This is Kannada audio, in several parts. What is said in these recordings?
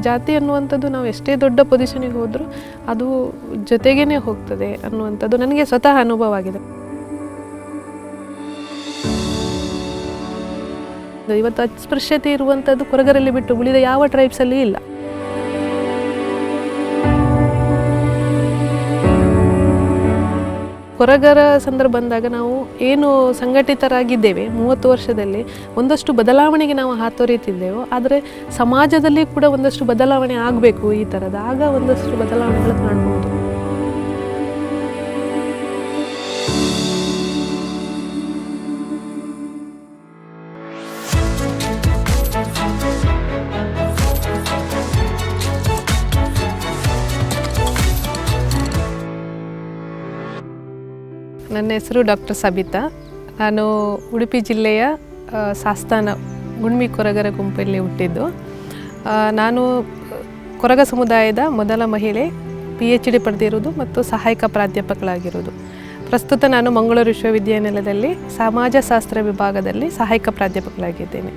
ಜಾತಿ ಅನ್ನುವಂಥದ್ದು ನಾವು ಎಷ್ಟೇ ದೊಡ್ಡ ಪೊಸಿಷನಿಗೆ ಹೋದರೂ ಅದು ಜೊತೆಗೇ ಹೋಗ್ತದೆ ಅನ್ನುವಂಥದ್ದು ನನಗೆ ಸ್ವತಃ ಅನುಭವ ಆಗಿದೆ. ಇವತ್ತು ಅಸ್ಪೃಶ್ಯತೆ ಇರುವಂಥದ್ದು ಕೊರಗರಲ್ಲಿ ಬಿಟ್ಟು ಉಳಿದ ಯಾವ ಟ್ರೈಬ್ಸಲ್ಲಿ ಇಲ್ಲ. ಕೊರಗರ ಸಂದರ್ಭ ಬಂದಾಗ ನಾವು ಏನು ಸಂಘಟಿತರಾಗಿದ್ದೇವೆ, ಮೂವತ್ತು ವರ್ಷದಲ್ಲಿ ಒಂದಷ್ಟು ಬದಲಾವಣೆಗೆ ನಾವು ಹಾತೊರೀತಿದ್ದೆವೋ ಆದರೆ ಸಮಾಜದಲ್ಲಿ ಕೂಡ ಒಂದಷ್ಟು ಬದಲಾವಣೆ ಆಗಬೇಕು ಈ ಥರದ ಆಗ ಒಂದಷ್ಟು ಬದಲಾವಣೆಗಳು ಕಾಣ್ಬೋದು. ನನ್ನ ಹೆಸರು ಡಾಕ್ಟರ್ ಸಬಿತಾ. ನಾನು ಉಡುಪಿ ಜಿಲ್ಲೆಯ ಸಾಸ್ತಾನ ಗುಣ್ಮಿ ಕೊರಗರ ಗುಂಪಲ್ಲಿ ಹುಟ್ಟಿದ್ದು. ನಾನು, ಕೊರಗ ಸಮುದಾಯದ ಮೊದಲ ಮಹಿಳೆ ಪಿ ಎಚ್ ಡಿ ಪಡೆದಿರುವುದು ಮತ್ತು ಸಹಾಯಕ ಪ್ರಾಧ್ಯಾಪಕಳಾಗಿರುವುದು. ಪ್ರಸ್ತುತ ನಾನು ಮಂಗಳೂರು ವಿಶ್ವವಿದ್ಯಾನಿಲಯದಲ್ಲಿ ಸಮಾಜಶಾಸ್ತ್ರ ವಿಭಾಗದಲ್ಲಿ ಸಹಾಯಕ ಪ್ರಾಧ್ಯಾಪಕಳಾಗಿದ್ದೇನೆ.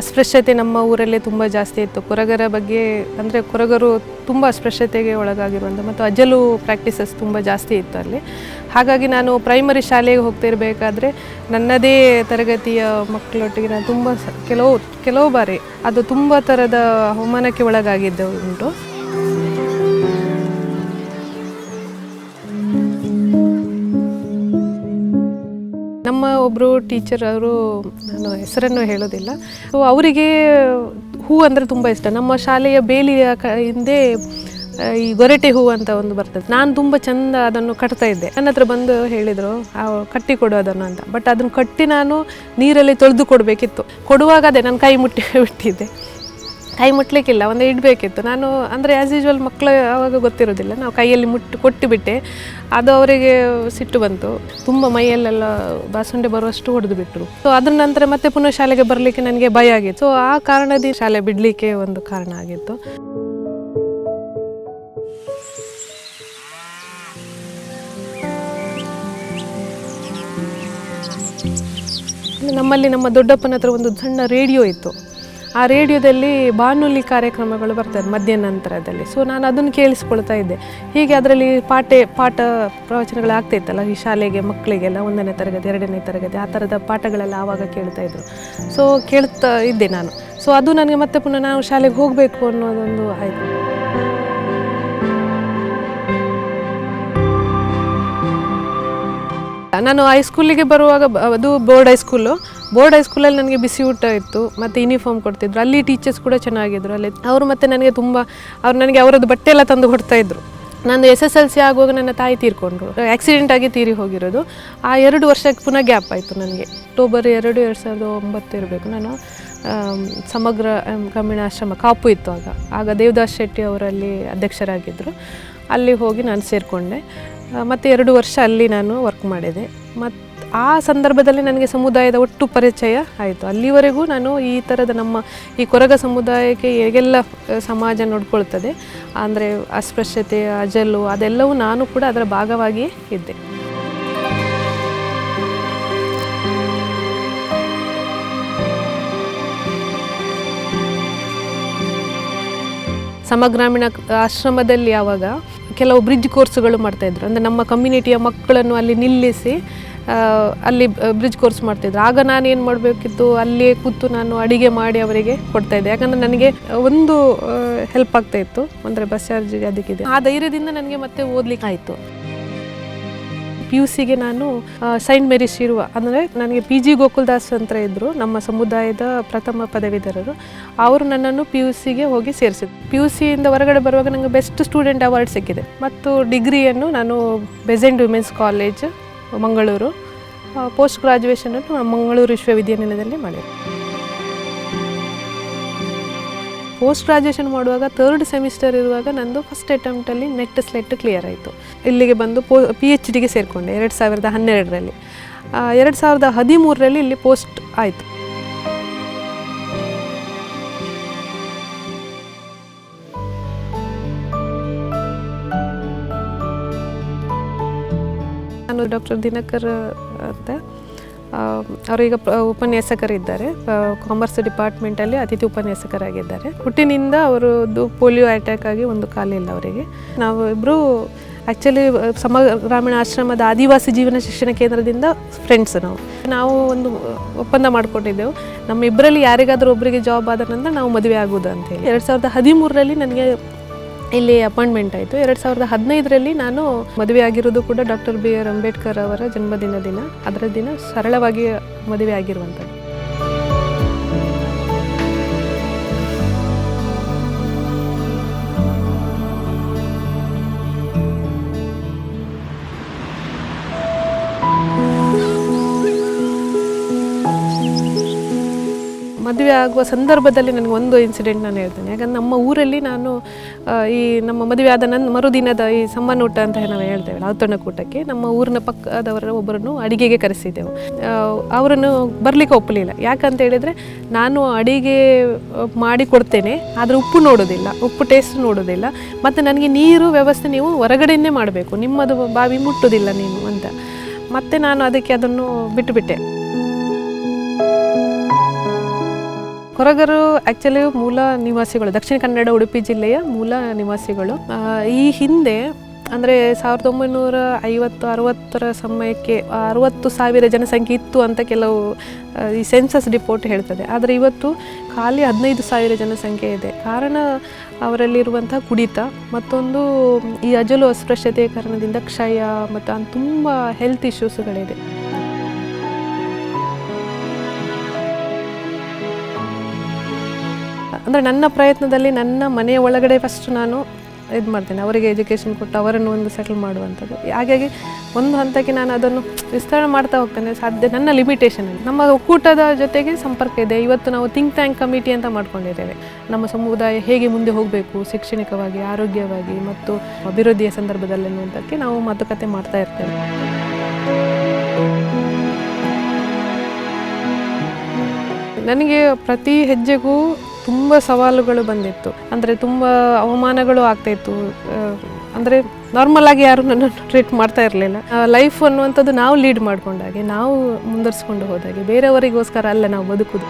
ಅಸ್ಪೃಶ್ಯತೆ ನಮ್ಮ ಊರಲ್ಲಿ ತುಂಬ ಜಾಸ್ತಿ ಇತ್ತು. ಕೊರಗರ ಬಗ್ಗೆ ಅಂದರೆ ಕೊರಗರು ತುಂಬ ಅಸ್ಪೃಶ್ಯತೆಗೆ ಒಳಗಾಗಿರುವಂಥ ಮತ್ತು ಅಜಲು ಪ್ರಾಕ್ಟೀಸಸ್ ತುಂಬ ಜಾಸ್ತಿ ಇತ್ತು ಅಲ್ಲಿ. ಹಾಗಾಗಿ ನಾನು ಪ್ರೈಮರಿ ಶಾಲೆಗೆ ಹೋಗ್ತಿರ್ಬೇಕಾದ್ರೆ ನನ್ನದೇ ತರಗತಿಯ ಮಕ್ಕಳೊಟ್ಟಿಗೆ ನಾನು ತುಂಬ ಕೆಲವು ಕೆಲವು ಬಾರಿ ಅದು ತುಂಬ ಥರದ ಅವಮಾನಕ್ಕೆ ಒಳಗಾಗಿದ್ದೆ ಉಂಟು. ನಮ್ಮ ಒಬ್ಬರು ಟೀಚರ್ ಅವರು ನಾನು ಹೆಸರನ್ನು ಹೇಳೋದಿಲ್ಲ. ಸೊ ಅವರಿಗೆ ಹೂ ಅಂದರೆ ತುಂಬ ಇಷ್ಟ. ನಮ್ಮ ಶಾಲೆಯ ಬೇಲಿಯ ಕ ಹಿಂದೆ ಈ ಗೊರಟೆ ಹೂ ಅಂತ ಒಂದು ಬರ್ತದೆ. ನಾನು ತುಂಬ ಚಂದ ಅದನ್ನು ಕಟ್ತಾ ಇದ್ದೆ. ನನ್ನ ಹತ್ರ ಬಂದು ಹೇಳಿದರು ಕಟ್ಟಿ ಕೊಡು ಅದನ್ನು ಅಂತ. ಬಟ್ ಅದನ್ನು ಕಟ್ಟಿ ನಾನು ನೀರಲ್ಲಿ ತೊಳೆದು ಕೊಡಬೇಕಿತ್ತು. ಕೊಡುವಾಗ ಅದೇ ನನ್ನ ಕೈ ಮುಟ್ಟಿ ಬಿಟ್ಟಿದ್ದೆ. ಕೈ ಮುಟ್ಲಿಕ್ಕಿಲ್ಲ, ಒಂದು ಇಡಬೇಕಿತ್ತು. ನಾನು ಅಂದರೆ ಆ್ಯಸ್ ಯೂಶ್ವಲ್ ಮಕ್ಕಳು ಆವಾಗ ಗೊತ್ತಿರೋದಿಲ್ಲ, ನಾವು ಕೈಯಲ್ಲಿ ಮುಟ್ಟು, ಕೊಟ್ಟುಬಿಟ್ಟೆ. ಅದು ಅವರಿಗೆ ಸಿಟ್ಟು ಬಂತು. ತುಂಬ ಮೈಯಲ್ಲೆಲ್ಲ ಬಾಸುಂಡೆ ಬರುವಷ್ಟು ಹೊಡೆದು ಬಿಟ್ಟರು ಸೊ ಅದ್ರ ನಂತರ ಮತ್ತೆ ಪುನಃ ಶಾಲೆಗೆ ಬರಲಿಕ್ಕೆ ನನಗೆ ಭಯ ಆಗಿತ್ತು. ಸೊ ಆ ಕಾರಣದಿಂದ ಶಾಲೆ ಬಿಡಲಿಕ್ಕೆ ಒಂದು ಕಾರಣ ಆಗಿತ್ತು. ನಮ್ಮಲ್ಲಿ ನಮ್ಮ ದೊಡ್ಡಪ್ಪನ ಹತ್ರ ಒಂದು ಸಣ್ಣ ರೇಡಿಯೋ ಇತ್ತು. ಆ ರೇಡಿಯೋದಲ್ಲಿ ಬಾನುಲಿ ಕಾರ್ಯಕ್ರಮಗಳು ಬರ್ತದೆ ಮಧ್ಯಾಹ್ನ ನಂತರದಲ್ಲಿ. ಸೊ ನಾನು ಅದನ್ನು ಕೇಳಿಸ್ಕೊಳ್ತಾ ಇದ್ದೆ. ಹೀಗೆ ಅದರಲ್ಲಿ ಪಾಠೆ, ಪಾಠ ಪ್ರವಚನಗಳು ಆಗ್ತಾ ಇತ್ತಲ್ಲ ಈ ಶಾಲೆಗೆ ಮಕ್ಕಳಿಗೆಲ್ಲ ಒಂದನೇ ತರಗತಿ, ಎರಡನೇ ತರಗತಿ, ಆ ಥರದ ಪಾಠಗಳೆಲ್ಲ ಆವಾಗ ಕೇಳ್ತಾ ಇದ್ರು. ಸೊ ಕೇಳ್ತಾ ಇದ್ದೆ ನಾನು. ಸೊ ಅದು ನನಗೆ ಮತ್ತೆ ಪುನಃ ನಾವು ಶಾಲೆಗೆ ಹೋಗಬೇಕು ಅನ್ನೋದೊಂದು ಆಯಿತು. ನಾನು ಹೈಸ್ಕೂಲಿಗೆ ಬರುವಾಗ, ಅದು ಬೋರ್ಡ್ ಹೈಸ್ಕೂಲು ಬೋರ್ಡ್ ಹೈಸ್ಕೂಲಲ್ಲಿ ನನಗೆ ಬಿಸಿ ಊಟ ಇತ್ತು, ಮತ್ತು ಯೂನಿಫಾರ್ಮ್ ಕೊಡ್ತಿದ್ರು. ಅಲ್ಲಿ ಟೀಚರ್ಸ್ ಕೂಡ ಚೆನ್ನಾಗಿದ್ರು. ಅಲ್ಲಿ ಅವರು ಮತ್ತು ನನಗೆ ತುಂಬ, ಅವ್ರು ನನಗೆ ಅವರದ್ದು ಬಟ್ಟೆ ಎಲ್ಲ ತಂದು ಕೊಡ್ತಾಯಿದ್ರು ನಾನು ಎಸ್ ಎಸ್ ಎಲ್ ಸಿ ಆಗುವಾಗ ನನ್ನ ತಾಯಿ ತೀರ್ಕೊಂಡ್ರು. ಆಕ್ಸಿಡೆಂಟ್ ಆಗಿ ತೀರಿ ಹೋಗಿರೋದು. ಆ ಎರಡು ವರ್ಷಕ್ಕೆ ಪುನಃ ಗ್ಯಾಪ್ ಆಯಿತು ನನಗೆ. ಅಕ್ಟೋಬರ್ ಎರಡು ಎರಡು ಸಾವಿರದ ಒಂಬತ್ತು ಇರಬೇಕು ನಾನು. ಸಮಗ್ರ ಗ್ರಾಮೀಣ ಆಶ್ರಮ, ಕಾಪು ಇತ್ತು ಆಗ. ಆಗ ದೇವದಾಸ್ ಶೆಟ್ಟಿ ಅವರಲ್ಲಿ ಅಧ್ಯಕ್ಷರಾಗಿದ್ದರು ಅಲ್ಲಿ ಹೋಗಿ ನಾನು ಸೇರಿಕೊಂಡೆ. ಮತ್ತು ಎರಡು ವರ್ಷ ಅಲ್ಲಿ ನಾನು ವರ್ಕ್ ಮಾಡಿದೆ. ಮತ್ತು ಆ ಸಂದರ್ಭದಲ್ಲಿ ನನಗೆ ಸಮುದಾಯದ ಒಟ್ಟು ಪರಿಚಯ ಆಯಿತು. ಅಲ್ಲಿವರೆಗೂ ನಾನು ಈ ಥರದ ನಮ್ಮ ಈ ಕೊರಗ ಸಮುದಾಯಕ್ಕೆ ಹೇಗೆಲ್ಲ ಸಮಾಜ ನೋಡ್ಕೊಳ್ತದೆ, ಅಂದರೆ ಅಸ್ಪೃಶ್ಯತೆ, ಅಜಲು ಅದೆಲ್ಲವೂ ನಾನು ಕೂಡ ಅದರ ಭಾಗವಾಗಿಯೇ ಇದ್ದೆ. ಸಮಗ್ರಾಮೀಣ ಆಶ್ರಮದಲ್ಲಿ ಆವಾಗ ಕೆಲವು ಬ್ರಿಡ್ಜ್ ಕೋರ್ಸ್ಗಳು ಮಾಡ್ತಾಯಿದ್ರು ಅಂದರೆ ನಮ್ಮ ಕಮ್ಯುನಿಟಿಯ ಮಕ್ಕಳನ್ನು ಅಲ್ಲಿ ನಿಲ್ಲಿಸಿ ಅಲ್ಲಿ ಬ್ರಿಡ್ಜ್ ಕೋರ್ಸ್ ಮಾಡ್ತಿದ್ರು. ಆಗ ನಾನು ಏನು ಮಾಡಬೇಕಿತ್ತು? ಅಲ್ಲಿಯೇ ಕೂತು ನಾನು ಅಡಿಗೆ ಮಾಡಿ ಅವರಿಗೆ ಕೊಡ್ತಾ ಇದ್ದೆ. ಯಾಕಂದರೆ ನನಗೆ ಒಂದು ಹೆಲ್ಪ್ ಆಗ್ತಾ ಇತ್ತು. ಅಂದರೆ ಬಸ್ ಚಾರ್ಜಿಗೆ ಅದಕ್ಕಿದೆ. ಆ ಧೈರ್ಯದಿಂದ ನನಗೆ ಮತ್ತೆ ಓದ್ಲಿಕ್ಕೆ ಆಯಿತು. ಪಿ ಯು ಸಿಗೆ ನಾನು ಸೈಂಟ್ ಮೇರಿಸ್ ಇರುವ ಅಂದರೆ ನನಗೆ ಪಿ ಜಿ ಗೋಕುಲ್ದಾಸ್ ಅಂತ ಇದ್ದರು ನಮ್ಮ ಸಮುದಾಯದ ಪ್ರಥಮ ಪದವೀಧರರು. ಅವರು ನನ್ನನ್ನು ಪಿ ಯು ಸಿಗೆ ಹೋಗಿ ಸೇರಿಸಿದ್ರು. ಪಿ ಯು ಸಿಯಿಂದ ಹೊರಗಡೆ ಬರುವಾಗ ನನಗೆ ಬೆಸ್ಟ್ ಸ್ಟೂಡೆಂಟ್ ಅವಾರ್ಡ್ ಸಿಕ್ಕಿದೆ. ಮತ್ತು ಡಿಗ್ರಿಯನ್ನು ನಾನು Besant women's college Mangaluru. Post ಗ್ರಾಜುಯೇಷನನ್ನು ನಾನು ಮಂಗಳೂರು ವಿಶ್ವವಿದ್ಯಾನಿಲಯದಲ್ಲಿ ಮಾಡಿದೆ ಪೋಸ್ಟ್ ಗ್ರಾಜುಯೇಷನ್ ಮಾಡುವಾಗ ಥರ್ಡ್ ಸೆಮಿಸ್ಟರ್ ಇರುವಾಗ ನಂದು ಫಸ್ಟ್ ಅಟೆಂಪ್ಟಲ್ಲಿ ನೆಟ್ ಸ್ಲೆಟ್ ಕ್ಲಿಯರ್ ಆಯಿತು. ಇಲ್ಲಿಗೆ ಬಂದು ಪೋ ಪಿ ಎಚ್ ಡಿಗೆ ಸೇರಿಕೊಂಡೆ, ಎರಡು ಸಾವಿರದ ಹನ್ನೆರಡರಲ್ಲಿ. ಎರಡು ಸಾವಿರದ ಹದಿಮೂರರಲ್ಲಿ ಇಲ್ಲಿ ಪೋಸ್ಟ್ ಆಯಿತು. ಡಾಕ್ಟರ್ ದಿನಕರ್ ಅಂತ. ಅವರೀಗ ಉಪನ್ಯಾಸಕರಿದ್ದಾರೆ. ಕಾಮರ್ಸ್ ಡಿಪಾರ್ಟ್ಮೆಂಟಲ್ಲಿ ಅತಿಥಿ ಉಪನ್ಯಾಸಕರಾಗಿದ್ದಾರೆ. ಹುಟ್ಟಿನಿಂದ ಅವರದ್ದು ಪೋಲಿಯೋ ಅಟ್ಯಾಕ್ ಆಗಿ ಒಂದು ಕಾಲಿಲ್ಲ ಅವರಿಗೆ. ನಾವು ಇಬ್ಬರು ಆ್ಯಕ್ಚುಲಿ ಸಮ, ಗ್ರಾಮೀಣ ಆಶ್ರಮದ ಆದಿವಾಸಿ ಜೀವನ ಶಿಕ್ಷಣ ಕೇಂದ್ರದಿಂದ ಫ್ರೆಂಡ್ಸ್ ನಾವು. ನಾವು ಒಂದು ಒಪ್ಪಂದ ಮಾಡಿಕೊಂಡಿದ್ದೆವು. ನಮ್ಮಿಬ್ಬರಲ್ಲಿ ಯಾರಿಗಾದರೂ ಒಬ್ಬರಿಗೆ ಜಾಬ್ ಆದ ನಂತರ ನಾವು ಮದುವೆ ಆಗೋದು ಅಂತೇಳಿ ಎರಡು ಸಾವಿರದ ಹದಿಮೂರರಲ್ಲಿ ನನಗೆ ಇಲ್ಲಿ ಅಪಾಯಿಂಟ್ಮೆಂಟ್ ಆಯಿತು. ಎರಡು ಸಾವಿರದ ಹದಿನೈದರಲ್ಲಿ ನಾನು ಮದುವೆ ಆಗಿರೋದು ಕೂಡ ಡಾಕ್ಟರ್ ಬಿ ಆರ್ ಅಂಬೇಡ್ಕರ್ ಅವರ ಜನ್ಮದಿನ ದಿನ. ಅದರ ದಿನ ಸರಳವಾಗಿ ಮದುವೆ ಆಗಿರುವಂಥದ್ದು. ಮದುವೆ ಆಗುವ ಸಂದರ್ಭದಲ್ಲಿ ನನಗೆ ಒಂದು ಇನ್ಸಿಡೆಂಟ್ ನಾನು ಹೇಳ್ತೇನೆ. ಯಾಕಂದ್ರೆ ನಮ್ಮ ಊರಲ್ಲಿ ನಾನು ಈ ನಮ್ಮ ಮದುವೆ ಆದ ನನ್ನ ಮರುದಿನದ ಈ ಸಮ್ಮನೂಟ ಅಂತ ನಾವು ಹೇಳ್ತೇವೆ ಔತಣಕೂಟಕ್ಕೆ ನಮ್ಮ ಊರಿನ ಪಕ್ಕದವರ ಒಬ್ಬರನ್ನು ಅಡಿಗೆಗೆ ಕರೆಸಿದ್ದೆವು. ಅವರನ್ನು ಬರಲಿಕ್ಕೆ ಒಪ್ಪಲಿಲ್ಲ. ಯಾಕಂತ ಹೇಳಿದರೆ ನಾನು ಅಡಿಗೆ ಮಾಡಿ ಕೊಡ್ತೇನೆ ಆದರೆ ಉಪ್ಪು ನೋಡೋದಿಲ್ಲ. ಉಪ್ಪು ಟೇಸ್ಟ್ ನೋಡೋದಿಲ್ಲ. ಮತ್ತು ನನಗೆ ನೀರು ವ್ಯವಸ್ಥೆ ನೀವು ಹೊರಗಡೆಯೇ ಮಾಡಬೇಕು. ನಿಮ್ಮದು ಬಾವಿ ಮುಟ್ಟೋದಿಲ್ಲ ನೀನು ಅಂತ. ಮತ್ತೆ ನಾನು ಅದಕ್ಕೆ ಅದನ್ನು ಬಿಟ್ಟುಬಿಟ್ಟೆ ಕೊರಗರು ಆ್ಯಕ್ಚುಲಿ ಮೂಲ ನಿವಾಸಿಗಳು, ದಕ್ಷಿಣ ಕನ್ನಡ, ಉಡುಪಿ ಜಿಲ್ಲೆಯ ಮೂಲ ನಿವಾಸಿಗಳು. ಈ ಹಿಂದೆ ಅಂದರೆ ಸಾವಿರದ ಒಂಬೈನೂರ ಐವತ್ತು, ಅರವತ್ತರ ಸಮಯಕ್ಕೆ ಅರವತ್ತು ಸಾವಿರ ಜನಸಂಖ್ಯೆ ಇತ್ತು ಅಂತ ಕೆಲವು ಈ ಸೆನ್ಸಸ್ ರಿಪೋರ್ಟ್ ಹೇಳ್ತದೆ. ಆದರೆ ಇವತ್ತು ಖಾಲಿ ಹದಿನೈದು ಸಾವಿರ ಜನಸಂಖ್ಯೆ ಇದೆ. ಕಾರಣ ಅವರಲ್ಲಿರುವಂತಹ ಕುಡಿತ, ಮತ್ತೊಂದು ಈ ಅಜಲು ಅಸ್ಪೃಶ್ಯತೆಯ ಕಾರಣದಿಂದ ಕ್ಷಯ, ಮತ್ತು, ತುಂಬ ಹೆಲ್ತ್ ಇಶ್ಯೂಸ್ಗಳಿದೆ ಅಂದರೆ ನನ್ನ ಪ್ರಯತ್ನದಲ್ಲಿ ನನ್ನ ಮನೆಯ ಒಳಗಡೆ ಫಸ್ಟ್ ನಾನು ಇದು ಮಾಡ್ತೇನೆ. ಅವರಿಗೆ ಎಜುಕೇಷನ್ ಕೊಟ್ಟು ಅವರನ್ನು ಒಂದು ಸೆಟಲ್ ಮಾಡುವಂಥದ್ದು. ಹಾಗಾಗಿ ಒಂದು ಹಂತಕ್ಕೆ ನಾನು ಅದನ್ನು ವಿಸ್ತರಣೆ ಮಾಡ್ತಾ ಹೋಗ್ತೇನೆ. ಸಾಧ್ಯ ನನ್ನ ಲಿಮಿಟೇಷನ್ ನಮ್ಮ ಒಕ್ಕೂಟದ ಜೊತೆಗೆ ಸಂಪರ್ಕ ಇದೆ. ಇವತ್ತು ನಾವು ಥಿಂಕ್ ಟ್ಯಾಂಕ್ ಕಮಿಟಿ ಅಂತ ಮಾಡ್ಕೊಂಡಿದ್ದೇವೆ. ನಮ್ಮ ಸಮುದಾಯ ಹೇಗೆ ಮುಂದೆ ಹೋಗಬೇಕು? ಶೈಕ್ಷಣಿಕವಾಗಿ, ಆರೋಗ್ಯವಾಗಿ ಮತ್ತು ಅಭಿವೃದ್ಧಿಯ ಸಂದರ್ಭದಲ್ಲಿ ಅನ್ನುವಂಥಕ್ಕೆ ನಾವು ಮಾತುಕತೆ ಮಾಡ್ತಾ ಇರ್ತೇವೆ. ನನಗೆ ಪ್ರತಿ ಹೆಜ್ಜೆಗೂ ತುಂಬ ಸವಾಲುಗಳು ಬಂದಿತ್ತು. ಅಂದರೆ ತುಂಬ ಅವಮಾನಗಳು ಆಗ್ತಾಯಿತ್ತು ಅಂದರೆ ನಾರ್ಮಲ್ ಆಗಿ ಯಾರು ನನ್ನನ್ನು ಟ್ರೀಟ್ ಮಾಡ್ತಾ ಇರಲಿಲ್ಲ. ಲೈಫ್ ಅನ್ನುವಂಥದ್ದು ನಾವು ಲೀಡ್ ಮಾಡ್ಕೊಂಡಾಗೆ, ನಾವು ಮುಂದುವರಿಸ್ಕೊಂಡು ಹೋದಾಗೆ, ಬೇರೆಯವರಿಗೋಸ್ಕರ ಅಲ್ಲ ನಾವು ಬದುಕುದು.